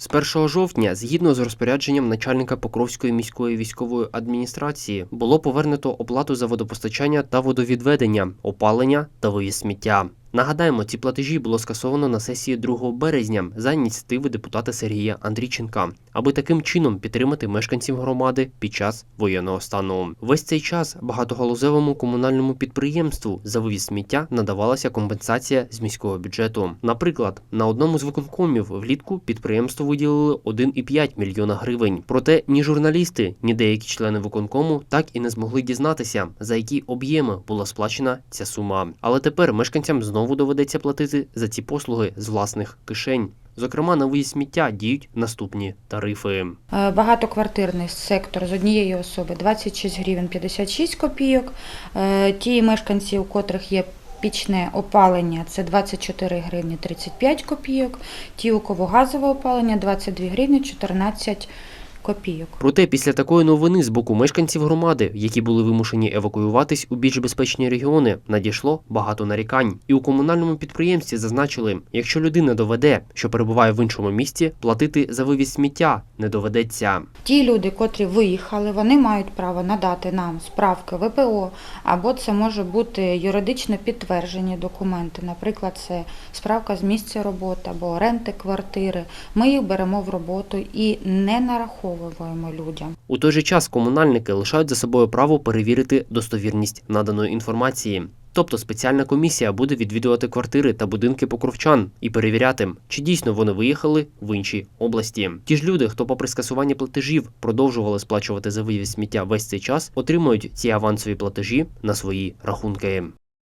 З 1 жовтня, згідно з розпорядженням начальника Покровської міської військової адміністрації, було повернуто оплату за водопостачання та водовідведення, опалення та вивіз сміття. Нагадаємо, ці платежі було скасовано на сесії 2 березня за ініціативи депутата Сергія Андрійченка, аби таким чином підтримати мешканців громади під час воєнного стану. Весь цей час багатогалузевому комунальному підприємству за вивіз сміття надавалася компенсація з міського бюджету. Наприклад, на одному з виконкомів влітку підприємству виділили 1,5 мільйона гривень. Проте ні журналісти, ні деякі члени виконкому так і не змогли дізнатися, за які об'єми була сплачена ця сума. Але тепер мешканцям знову доведеться платити за ці послуги з власних кишень. Зокрема, на виїзд сміття діють наступні тарифи. Е, Багатоквартирний сектор з однієї особи 26 гривень 56 копійок. Е, Ті мешканці, у котрих є пічне опалення, це 24 гривні 35 копійок. Ті, у кого газове опалення, 22 гривні 14 копійок. Проте після такої новини з боку мешканців громади, які були вимушені евакуюватись у більш безпечні регіони, надійшло багато нарікань. І у комунальному підприємстві зазначили, якщо людина доведе, що перебуває в іншому місті, платити за вивіз сміття не доведеться. Ті люди, котрі виїхали, вони мають право надати нам справки ВПО, або це може бути юридично підтверджені документи. Наприклад, це справка з місця роботи або оренди квартири. Ми їх беремо в роботу і не нараховуємо людям. У той же час комунальники лишають за собою право перевірити достовірність наданої інформації. Тобто спеціальна комісія буде відвідувати квартири та будинки покровчан і перевіряти, чи дійсно вони виїхали в інші області. Ті ж люди, хто попри скасування платежів продовжували сплачувати за вивіз сміття весь цей час, отримують ці авансові платежі на свої рахунки.